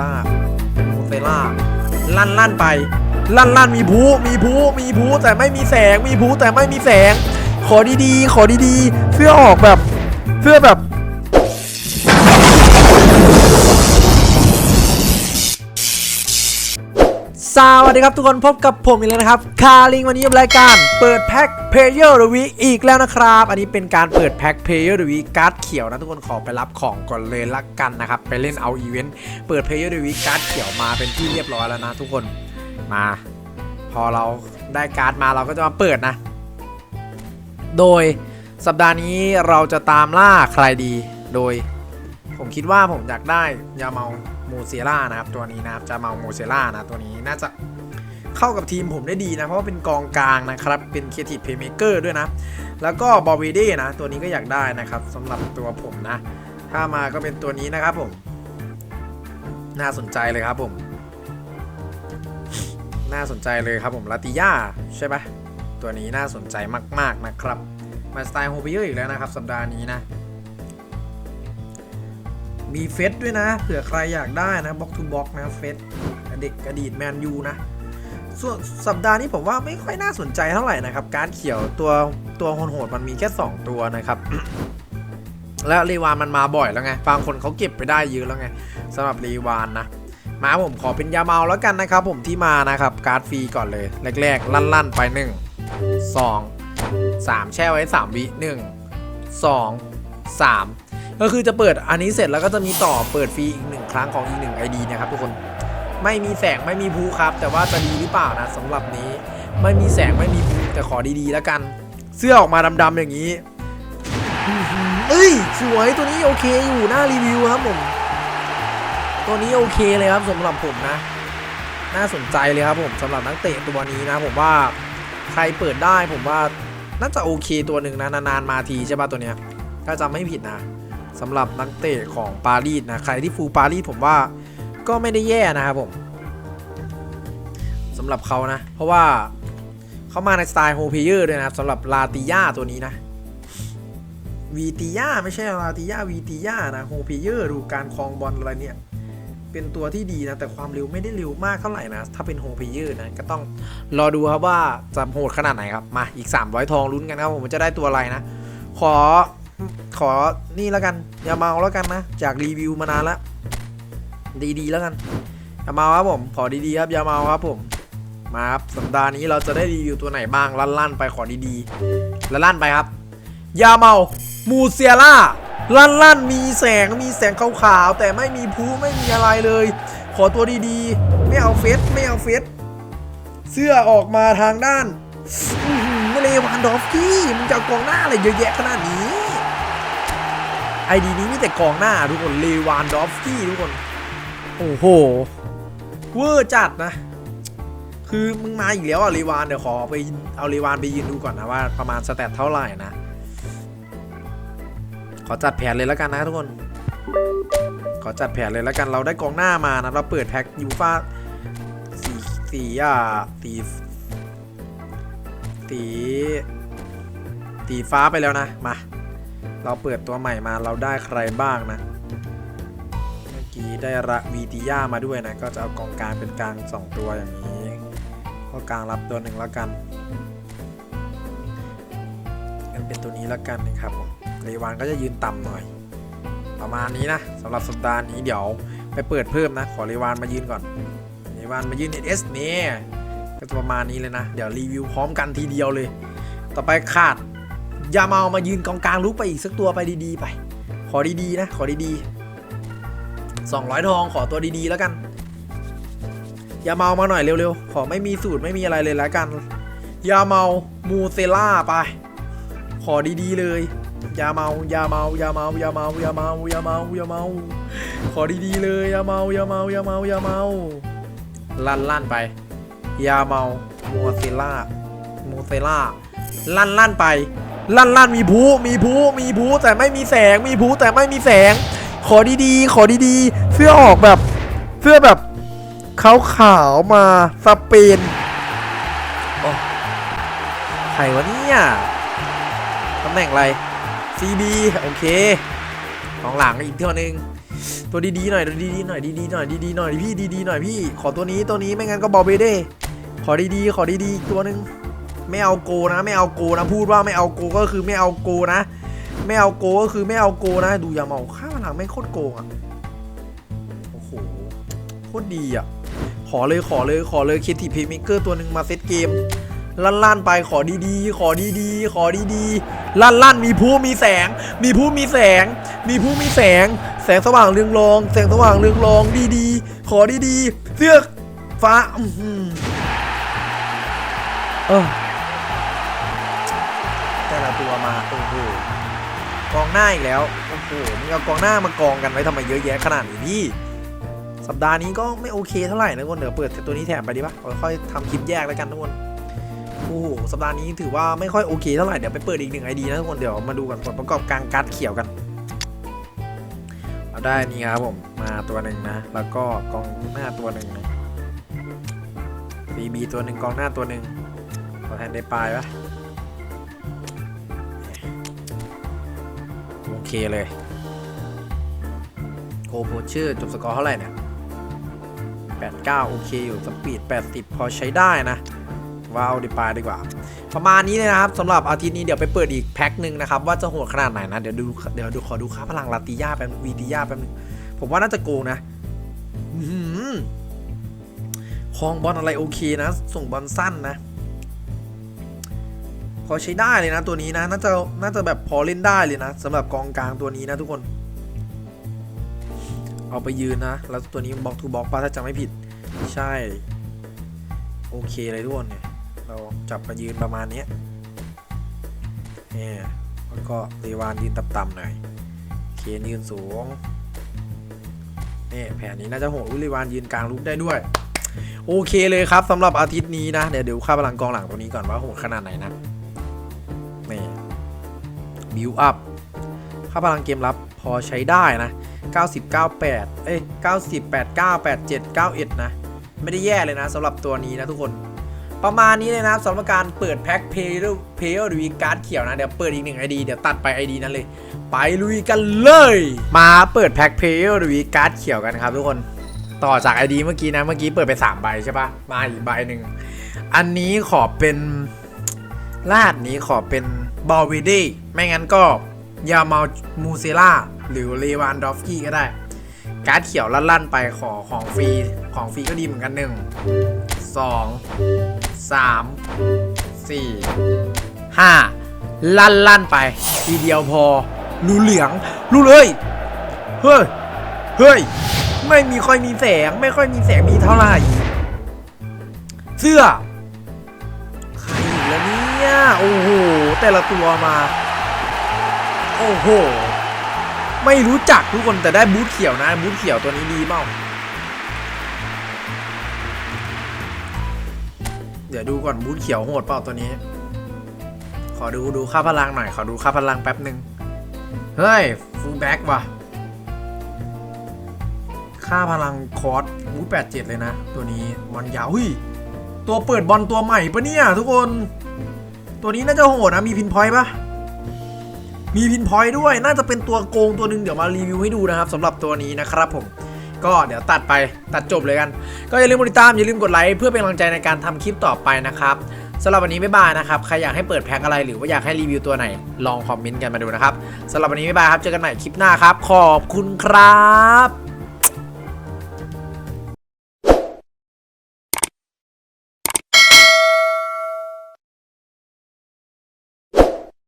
ล่าโมเซล่าลั่นลั่นไป ลั่นลั่นมีผู้มีผู้มีผู้แต่ไม่มีแสงมีผู้แต่ไม่มีแสง ขอดีๆ ขอดีๆ เสื้อออกแบบ เสื้อแบบ สวัสดีครับทุกคนพบกับผมอีกแล้วนะครับ คาริงวันนี้รายการเปิดแพ็ค Player the Week อีกแล้วนะครับ อันนี้เป็นการเปิดแพ็ค Player the Week การ์ดเขียวนะทุกคนขอไปรับของก่อนเลยละกันนะครับ ไปเล่นเอาอีเวนต์เปิด Player the Week การ์ดเขียวมาเป็นที่เรียบร้อยแล้วนะทุกคนมา พอเราได้การ์ดมาเราก็จะมาเปิดนะ โดยสัปดาห์นี้เราจะตามล่าใครดี โดย ผมคิดว่าผมอยากได้ยาเมา มเซล่านะครับตัวนี้นะครับจะเมาโมเซล่านะตัวนี้น่าจะเข้ากับทีมผมได้ดีนะ เพราะว่าเป็นกองกลางนะครับ เป็น Creative Playmaker ด้วยนะ แล้วก็บอวีเดนะ ตัวนี้ก็อยากได้นะครับสำหรับตัวผมนะ ถ้ามาก็เป็นตัวนี้นะครับผม น่าสนใจเลยครับผม น่าสนใจเลยครับผมลาติยาใช่ปะตัวนี้น่าสนใจมาก ๆนะครับ มาสไตล์โฮเปียอีกแล้วนะครับ สัปดาห์นี้นะ มีเฟสด้วยนะ เผื่อใครอยากได้นะบ็อกทูบ็อกนะเฟสเด็กอดีตแมนยูนะ ส่วนสัปดาห์นี้ผมว่าไม่ค่อยน่าสนใจเท่าไหร่นะครับ การเขียวตัวตัวโหดๆมันมีแค่ 2 ตัวนะครับ แล้วรีวานมันมาบ่อยแล้วไงบางคนเขาเก็บไปได้เยอะแล้วไงสำหรับรีวานนะมาผมขอเป็นยาเมาแล้วกันนะครับ ผมที่มานะครับการ์ดฟรีก่อนเลยแรกๆ ลั่นๆไป 1 2 3 แช่ไว้ 3 วิ 1 2 3 ก็คือจะเปิดอันนี้เสร็จแล้วก็จะมีต่อเปิดฟรีอีกหนึ่งครั้งของอีกหนึ่ง ID นะครับทุกคนไม่มีแสงไม่มีภูครับ แต่ว่าจะดีหรือเปล่านะสำหรับนี้ ไม่มีแสงไม่มีภูแต่ขอดีๆแล้วกัน เสื้อออกมาดำๆอย่างนี้เอ้ยสวยตัวนี้โอเคอยู่หน้ารีวิวครับผมตัวนี้โอเคเลยครับสำหรับผมนะ น่าสนใจเลยครับผมสำหรับนักเตะตัวนี้นะ ผมว่าใครเปิดได้ผมว่าน่าจะโอเคตัวหนึ่งนะนานๆมาทีใช่ป่ะตัวเนี้ยถ้าจำไม่ผิดนะ สำหรับนักเตะของปารีสนะใครที่ฟูลปารีสผมว่าก็ไม่ได้แย่นะครับผมสำหรับเขานะ เพราะว่าเขามาในสไตล์โฮเพเยอร์ด้วยนะครับสำหรับลาติยาตัวนี้นะวีติยาไม่ใช่ลาติยาวีติยานะโฮเพเยอร์ดูการคลองบอลอะไรเนี่ยเป็นตัวที่ดีนะ แต่ความเร็วไม่ได้เร็วมากเท่าไหร่นะ ถ้าเป็นโฮเพเยอร์นะ ก็ต้องรอดูครับว่าจะโหดขนาดไหนครับ มาอีก 300 ทองลุ้นกันครับ ผมจะได้ตัวอะไรนะ ขอ ขอนี่แล้วกัน อย่าเมาแล้วกันนะ จากรีวิวมานานแล้วดีๆแล้วกัน อย่าเมาครับผม ขอดีๆครับ อย่าเมาครับผม มาครับสัปดาห์นี้เราจะได้รีวิวตัวไหนบ้างลั่นๆไปขอดีๆแล้วลั่นไปครับ ยาเมามูเซียล่าลั่นลั่นมีแสงมีแสงขาวๆแต่ไม่มีพูไม่มีอะไรเลย ขอตัวดีๆ ไม่เอาเฟสไม่เอาเฟสเสื้อออกมาทางด้านเลวานดอฟกี้มันจะกองหน้าอะไรเยอะแยะขนาดนี้ ไอดีนี้มีแต่กองหน้าทุกคนเลวานดอฟสกี้ทุกคน โอ้โห เวอร์จัดนะ คือมึงมาอีกแล้วอะเลวานเดี๋ยวขอไปเอาเลวานไปยืนดูก่อนนะว่าประมาณสแตทเท่าไหร่นะ ขอจัดแผนเลยแล้วกันนะทุกคน ขอจัดแผนเลยแล้วกันเราได้กองหน้ามานะเราเปิดแพ็คยูฟ่าสีสีอะสีสีสีฟ้าไปแล้วนะ มา เราเปิดตัวใหม่มาเราได้ใครบ้างนะ เมื่อกี้ได้ระวีติยามาด้วยนะ ก็จะเอากองกลางเป็นกลาง2ตัวอย่างนี้ก็กลางรับตัวหนึ่งแล้วกันงั้นเป็นตัวนี้แล้วกันนะครับผมเรวานก็จะยืนต่ำหน่อย ประมาณนี้นะสำหรับสัปดาห์นี้เดี๋ยวไปเปิดเพิ่มนะ ขอเรวานมายืนก่อนเรวานมายืน SS นี่ก็จะประมาณนี้เลยนะ เดี๋ยวรีวิวพร้อมกันทีเดียวเลย ต่อไปขาด ยาเมามายืนกองกลางลุกไปอีกสักตัวไปดีๆไป ขอดีๆนะ ขอดีๆ200ทองขอตัวดีๆแล้วกันยาเมามาหน่อยเร็วๆ ขอไม่มีสูตรไม่มีอะไรเลยแล้วกัน ยาเมามูเซล่าไป ขอดีๆเลยอย่าเมาอย่าเมาอย่าเมาอย่าเมาอย่าเมาอย่าเมาอย่าเมา ขอดีๆเลยอย่าเมาอย่าเมาอย่าเมาอย่าเมา ลั่นลั่นไปอย่าเมาโมเซล่าโมเซล่าลั่นลั่นไป ลั่นลั่นมีผู้มีผู้มีผู้แต่ไม่มีแสง มีผู้แต่ไม่มีแสง ขอดีๆ ขอดีๆ เสื้อออกแบบ เสื้อแบบขาวขาวๆมาสเปนโอ้ใครวะเนี่ยตำแหน่งอะไร CB โอเคของหลังอีกเท่านึงตัวดีๆหน่อยตัวดีๆหน่อยดีๆหน่อยดีๆหน่อยพี่ดีๆหน่อยพี่ ขอตัวนี้ตัวนี้ไม่งั้นก็บอลเบเด้ขอดีๆขอดีๆอีกตัวหนึ่ง ไม่เอาโกนะ ไม่เอาโกนะ พูดว่าไม่เอาโกก็คือไม่เอาโกนะ ไม่เอาโกก็คือไม่เอาโกนะ ดูอย่าเมาค่าหลังไม่โคตรโกงอะโอ้โหโคตรดีอะขอเลยขอเลยขอเลยคิดทีพีมิเกอร์ตัวหนึ่งมาเซตเกมลั่นลั่นไปขอดีๆ ขอดีๆ ขอดีๆ ลั่นลั่นมีผู้มีแสง มีผู้มีแสง มีผู้มีแสง แสงสว่างเรืองรอง แสงสว่างเรืองรองดีๆ ขอดีๆ เสื้อฟ้าอื้อหือเออ ตัวมาโอ้โหกองหน้าอีกแล้วโอ้โหมึงเอากองหน้ามากองกันไว้ทำไมเยอะแยะขนาดนี้พี่สัปดาห์นี้ก็ไม่โอเคเท่าไหร่นะทุกคนเดี๋ยวเปิดตัวนี้แถมไปดีปะค่อยทำคลิปแยกแล้วกันทุกคนโอ้โหสัปดาห์นี้ถือว่าไม่ค่อยโอเคเท่าไหร่เดี๋ยวไปเปิดอีกหนึ่งไอดีนะทุกคนเดี๋ยวมาดูกันผลประกอบการการ์ดเขียวกันเอาได้นี่ครับผมมาตัวหนึ่งนะ แล้วก็กองหน้าตัวหนึ่งบีบีตัวหนึ่งกองหน้าตัวหนึ่งขอแทนได้ปลายปะ เคเลยโกโพชื่อจบสกอร์เท่าไหร่เนี่ย89 โอเคอยู่สปีด 80 พอใช้ได้นะว้าวดีปลายดีกว่า ประมาณนี้เลยนะครับสำหรับอาทิตย์นี้เดี๋ยวไปเปิดอีกแพ็คหนึ่งนะครับ ว่าจะโหดขนาดไหนนะ เดี๋ยวดูเดี๋ยวดูขอดูค่าพลังลาติยาแป๊บวีติยาแป๊บนึงผมว่าน่าจะโกงนะอื้อหือคลองบอลอะไรโอเคนะ ส่งบอลสั้นนะ อใช้ได้เลยนะตัวนี้นะน่าจะน่าจะแบบพอเล่นได้เลยนะสำหรับกองกลางตัวนี้นะทุกคน เอาไปยืนนะ แล้วตัวนี้บล็อกทูบล็อกป่ะถ้าจำไม่ผิดใช่ โอเคเลยทุกคนเนี่ยเราจับมายืนประมาณนี้เนี่ยแล้วก็เรวานยืนต่ำๆหน่อยเคนยืนสูงนี่แผนนี้น่าจะโหดอุยเรวานยืนกลางลุกได้ด้วย โอเคเลยครับสำหรับอาทิตย์นี้นะ เดี๋ยวเดี๋ยวค่าพลังกองหลังตัวนี้ก่อนว่าโหดขนาดไหนนะ บิวอัพค่าพลังเกมรับพอใช้ได้นะ 90 98 เอ้ย 90 89 87 91 นะ ไม่ได้แย่เลยนะสำหรับตัวนี้นะทุกคน ประมาณนี้เลยนะสำหรับการเปิดแพ็คเพย์เพย์หรือการ์ดเขียวนะ เดี๋ยวเปิดอีกหนึ่งไอดีเดี๋ยวตัดไปไอดีนั้นเลย ไปลุยกันเลย มาเปิดแพ็คเพย์หรือการ์ดเขียวกันครับทุกคนต่อจากไอดีเมื่อกี้นะเมื่อกี้เปิดไป 3 ใบใช่ปะมาอีกใบหนึ่ง อันนี้ขอเป็นลาดนี้ขอเป็น บอลวีดี้ไม่งั้นก็ยามามูเซล่าหรือเลวานดอฟกี้ก็ได้ การ์ดเขียวลั่นๆไปขอของฟรีของฟรีก็ดีเหมือนกันหนึ่งสองสามสี่ห้าลั่นลั่นๆไป ทีเดียวพอรู้เหลืองรู้เลยเฮ้ยเฮ้ยไม่มีค่อยมีแสง ไม่ค่อยมีแสงมีเท่าไหร่ เสื้อใครอีกแล้วเนี่ยโอ้โห แต่ละตัวมา โอ้โห ไม่รู้จักทุกคนแต่ได้บูทเขียวนะ บูทเขียวตัวนี้ดีเปล่าเดี๋ยวดูก่อนบูทเขียวโหดเปล่าตัวนี้ ขอดูดูค่าพลังหน่อย ขอดูค่าพลังแป๊บหนึ่งเฮ้ย ฟูลแบ็กว่ะ ค่าพลังคอร์สบูทแปดเจ็ดเลยนะ ตัวนี้บอลยาวเฮ้ยตัวเปิดบอลตัวใหม่ปะเนี่ยทุกคน ตัวนี้น่าจะโหดนะ มีพินพอยต์ปะมีพินพอยต์ด้วย น่าจะเป็นตัวโกงตัวหนึ่งเดี๋ยวมารีวิวให้ดูนะครับสำหรับตัวนี้นะครับผม ก็เดี๋ยวตัดไปตัดจบเลยกัน ก็อย่าลืมกดติดตาม อย่าลืมกดไลค์เพื่อเป็นกำลังใจในการทำคลิปต่อไปนะครับสำหรับวันนี้บ๊ายบายนะครับ ใครอยากให้เปิดแพ็คอะไรหรือว่าอยากให้รีวิวตัวไหน ลองคอมเมนต์กันมาดูนะครับสำหรับวันนี้บ๊ายบายครับ เจอกันใหม่คลิปหน้าครับ ขอบคุณครับ